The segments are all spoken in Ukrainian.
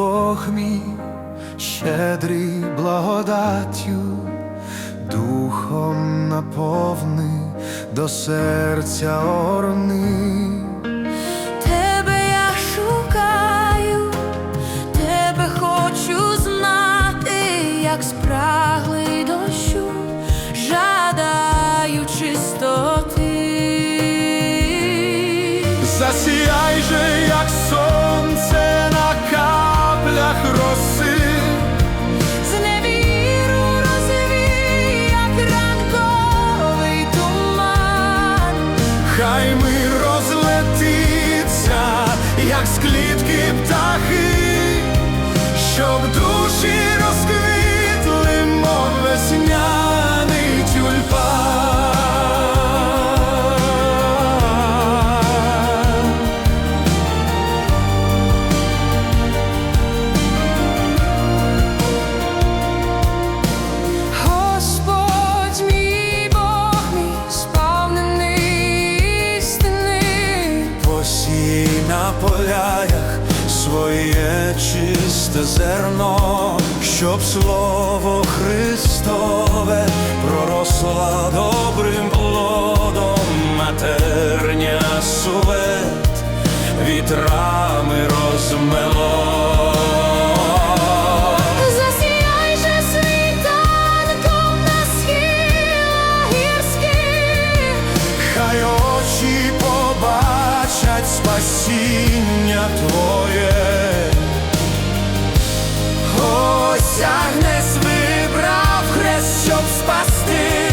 Бог мій, щедрий благодаттю, духом наповни до серця орни. Тебе я шукаю, тебе хочу знати, як спраглий дощу, жадаю чистоти. Засіяй же, як сонце хай мир розлетиться, як з клітки птахи, на полях своє чисте зерно, щоб слово Христове проросло добрим плодом, матерня сувет вітрами розмело. Спасіння Твоє. Ось Агнес вибрав хрест, щоб спасти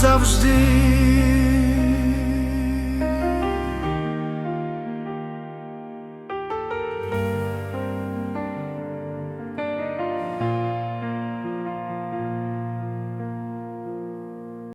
завжди.